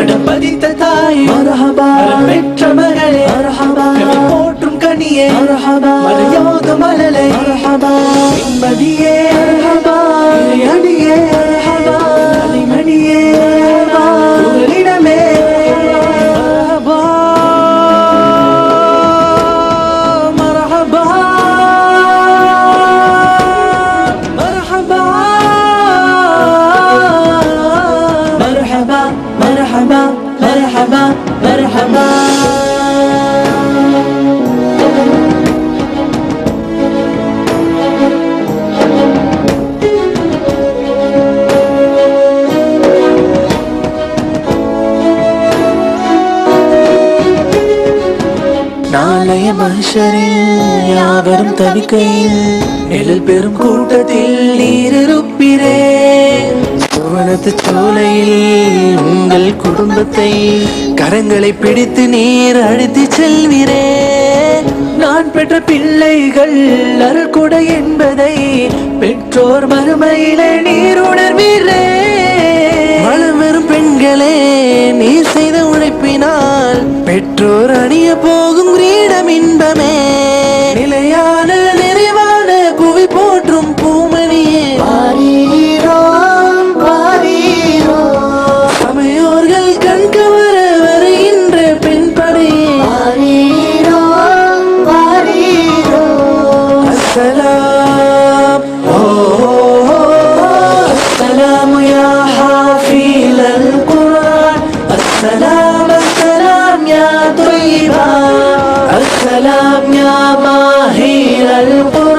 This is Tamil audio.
தடம் பதித்த தாய் மரஹபா. பெற்ற மகளே மரஹபா. போற்றும் கனியே மரஹபா. மலையோக மலலை மரஹபா. நிம்மதியே مرحبا مرحبا مرحبا. நாளைய மனுஷரில் யாவரும் தவிக்கையில் நிழல் பெரும் கூட்டத்தில் நீரிருப்பிரே மனது சோலையில் உங்கள் குடும்பத்தை கரங்களை பிடித்து நீர் அழுத்தி செல்வீரே. நான் பெற்ற பிள்ளைகள் அருள்கொடை என்பதை பெற்றோர் மறுமையிலே நீர் உணர்வீரே. வளம் பெண்களே நீர் செய்த உழைப்பினால் பெற்றோர் அணிய போகும் கிரீடம் இன்பமே. நிலையா طيبة السلام يا ماهر القلوب